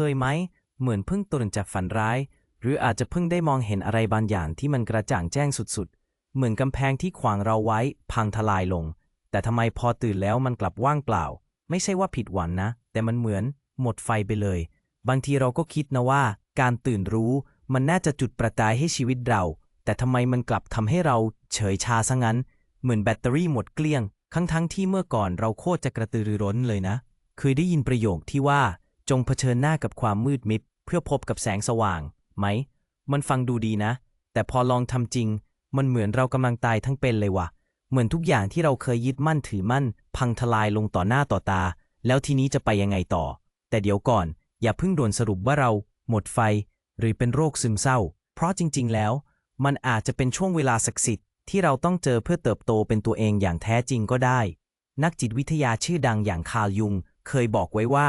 เคยไหม เหมือนเพิ่งตื่นจากฝันร้าย หรืออาจจะเพิ่งได้มองเห็นอะไรบางอย่างที่มันกระจ่างแจ้งสุดๆ เหมือนกำแพงที่ขวางเราไว้ พังทลายลง แต่ทำไมพอตื่นแล้วมันกลับว่างเปล่า ไม่ใช่ว่าผิดหวังนะ แต่มันเหมือน หมดไฟไปเลย บางทีเราก็คิดนะว่า การตื่นรู้มันน่าจะจุดประกายให้ชีวิตเรา แต่ทำไมมันกลับทำให้เราเฉยชาซะงั้น เหมือนแบตเตอรี่หมดเกลี้ยงทั้งทั้งที่เมื่อก่อนเราโคตรจะกระตือรือร้นเลยนะ เคยได้ยินประโยคที่ว่า จงเผชิญหน้ากับความมืดมิดเพื่อพบกับแสงสว่างไหม มันฟังดูดีนะ แต่พอลองทำจริง มันเหมือนเรากำลังตายทั้งเป็นเลยว่ะ เหมือนทุกอย่างที่เราเคยยึดมั่นถือมั่น พังทลายลงต่อหน้าต่อตา แล้วทีนี้จะไปยังไงต่อ แต่เดี๋ยวก่อน อย่าเพิ่งด่วนสรุปว่าเรา หมดไฟ หรือเป็นโรคซึมเศร้า เพราะจริง ๆ แล้ว มันอาจจะเป็นช่วงเวลาศักดิ์สิทธิ์ที่เราต้องเจอเพื่อเติบโตเป็นตัวเองอย่างแท้จริงก็ได้ นักจิตวิทยาชื่อดังอย่างคาร์ลยุง เคยบอกไว้ว่า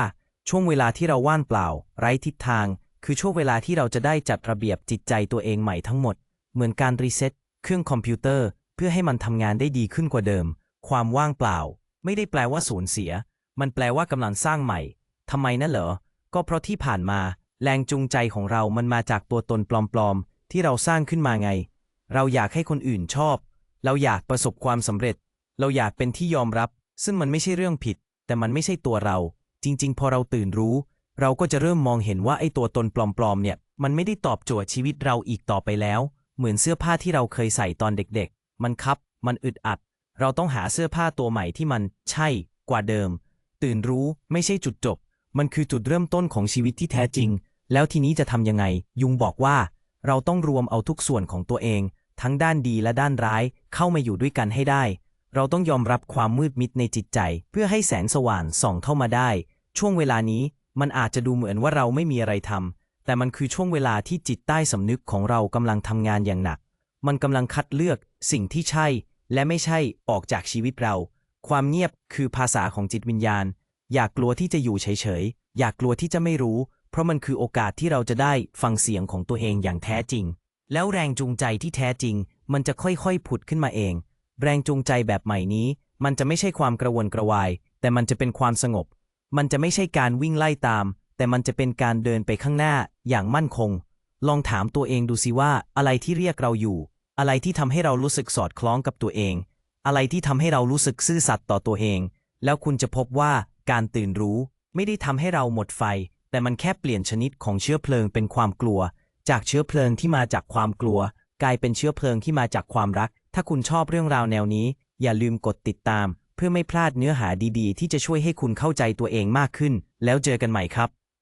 ช่วงเวลาที่เราว่างเปล่า ไร้ทิศทาง คือช่วงเวลาที่เราจะได้จัดระเบียบจิตใจตัวเองใหม่ทั้งหมด เหมือนการรีเซ็ตเครื่องคอมพิวเตอร์ เพื่อให้มันทำงานได้ดีขึ้นกว่าเดิม ความว่างเปล่า ไม่ได้แปลว่าสูญเสีย มันแปลว่ากำลังสร้างใหม่ทำไมนั่นเหรอ ก็เพราะที่ผ่านมา แรงจูงใจของเรามันมาจากตัวตนปลอมๆ ที่เราสร้างขึ้นมาไง เราอยากให้คนอื่นชอบ เราอยากประสบความสำเร็จ เราอยากเป็นที่ยอมรับ ซึ่งมันไม่ใช่เรื่องผิด แต่มันไม่ใช่ตัวเรา จริง ๆ พอเราตื่นรู้ เราก็จะเริ่มมองเห็นว่าไอ้ตัวตนปลอมๆเนี่ย มันไม่ได้ตอบโจทย์ชีวิตเราอีกต่อไปแล้ว เหมือนเสื้อผ้าที่เราเคยใส่ตอนเด็กๆ มันคับ มันอึดอัด เราต้องหาเสื้อผ้าตัวใหม่ที่มันใช่กว่าเดิม ตื่นรู้ไม่ใช่จุดจบ มันคือจุดเริ่มต้นของชีวิตที่แท้จริง แล้วทีนี้จะทำยังไง ยุงบอกว่า เราต้องรวมเอาทุกส่วนของตัวเอง ทั้งด้านดีและด้านร้ายเข้ามาอยู่ด้วยกันให้ได้ เราต้องยอมรับความมืดมิดในจิตใจ เพื่อให้แสงสว่างส่องเข้ามาได้ ช่วงเวลานี้มันอาจจะดูเหมือนว่าเราไม่มีอะไรทำแต่มันคือช่วงเวลาที่จิตใต้สำนึกของเรากำลังทำงานอย่างหนัก มันกำลังคัดเลือกสิ่งที่ใช่ และไม่ใช่ออกจากชีวิตเรา ความเงียบคือภาษาของจิตวิญญาณ อย่ากกลัวที่จะอยู่เฉยๆ อย่ากกลัวที่จะไม่รู้ เพราะมันคือโอกาสที่เราจะได้ฟังเสียงของตัวเองอย่างแท้จริง แล้วแรงจูงใจที่แท้จริง มันจะค่อยๆผุดขึ้นมาเอง แรงจูงใจแบบใหม่นี้ มันจะไม่ใช่ความกระวนกระวาย แต่มันจะเป็นความสงบ มันจะไม่ใช่การวิ่งไล่ตาม แต่มันจะเป็นการเดินไปข้างหน้าอย่างมั่นคง ลองถามตัวเองดูสิว่าอะไรที่เรียกเราอยู่ อะไรที่ทำให้เรารู้สึกสอดคล้องกับตัวเอง อะไรที่ทำให้เรารู้สึกซื่อสัตย์ต่อตัวเอง แล้วคุณจะพบว่าการตื่นรู้ไม่ได้ทำให้เราหมดไฟ แต่มันแค่เปลี่ยนชนิดของเชื้อเพลิงเป็นความกลัว จากเชื้อเพลิงที่มาจากความกลัว กลายเป็นเชื้อเพลิงที่มาจากความรัก ถ้าคุณชอบเรื่องราวแนวนี้ อย่าลืมกดติดตาม เพื่อไม่พลาดเนื้อหาดีๆ ที่จะช่วยให้คุณเข้าใจตัวเองมากขึ้น แล้วเจอกันใหม่ครับ